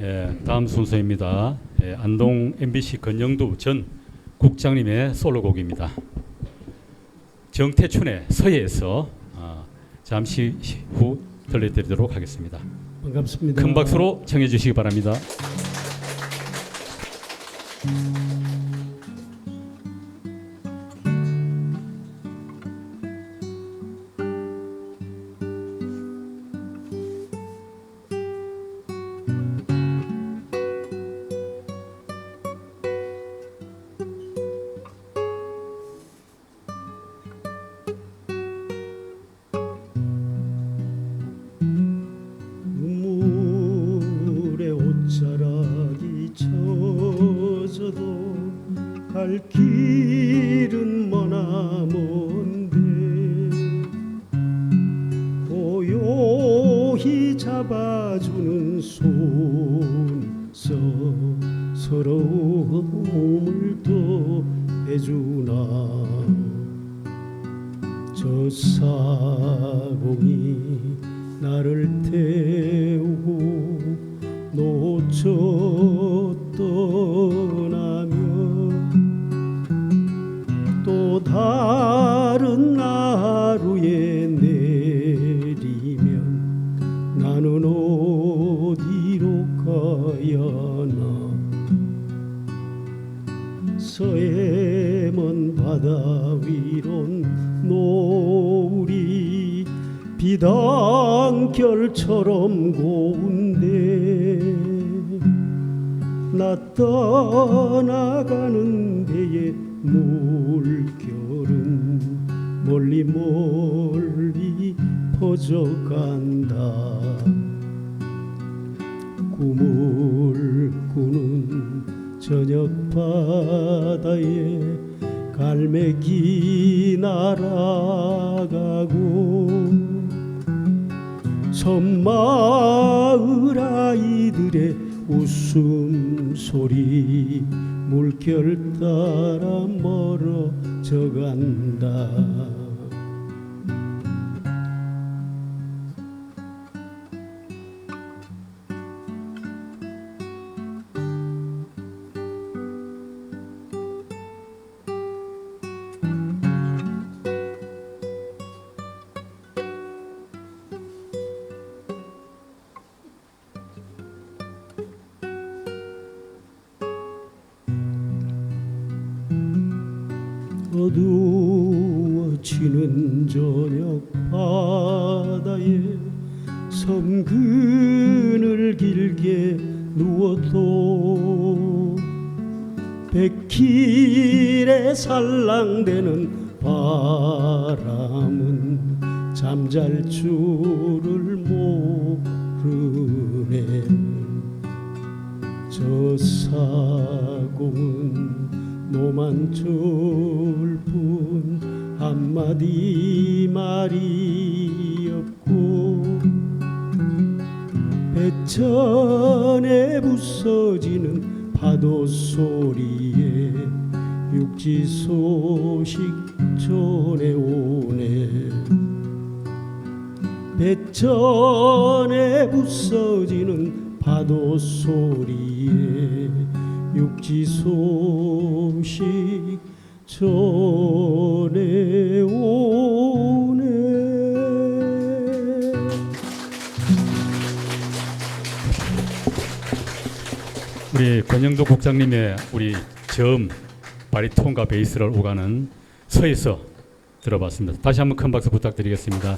예, 다음 순서입니다. 예, 안동 MBC 건영두 전 국장님의 솔로곡입니다. 정태춘의 서예에서 아, 잠시 후 들려드리도록 하겠습니다. 반갑습니다. 큰 박수로 청해 주시기 바랍니다. 갈 길은 머나 먼데 고요히 잡아주는 손서 서러움을 더해주나? 저 사 서해 먼 바다 위론 노을이 비단결처럼 고운데 나 떠나가는 데에 물결은 멀리 멀리 퍼져간다. 꿈을 저녁 바다에 갈매기 날아가고 섬마을 아이들의 웃음소리 물결 따라 멀어져 간다 어두워지는 저녁 바다에 섬근을 길게 누워도 백길에 살랑대는 바람은 잠잘 줄을 모르네. 저 사공은 노만 줄 뿐 한마디 말이 없고 배천에 부서지는 파도 소리에 육지 소식 전해오네. 배천에 부서지는 파도 소리에 육지 소식 전해오네 우리 권영도 국장님의 우리 점 바리톤과 베이스를 오가는 서에서 들어봤습니다. 다시 한번 큰 박수 부탁드리겠습니다.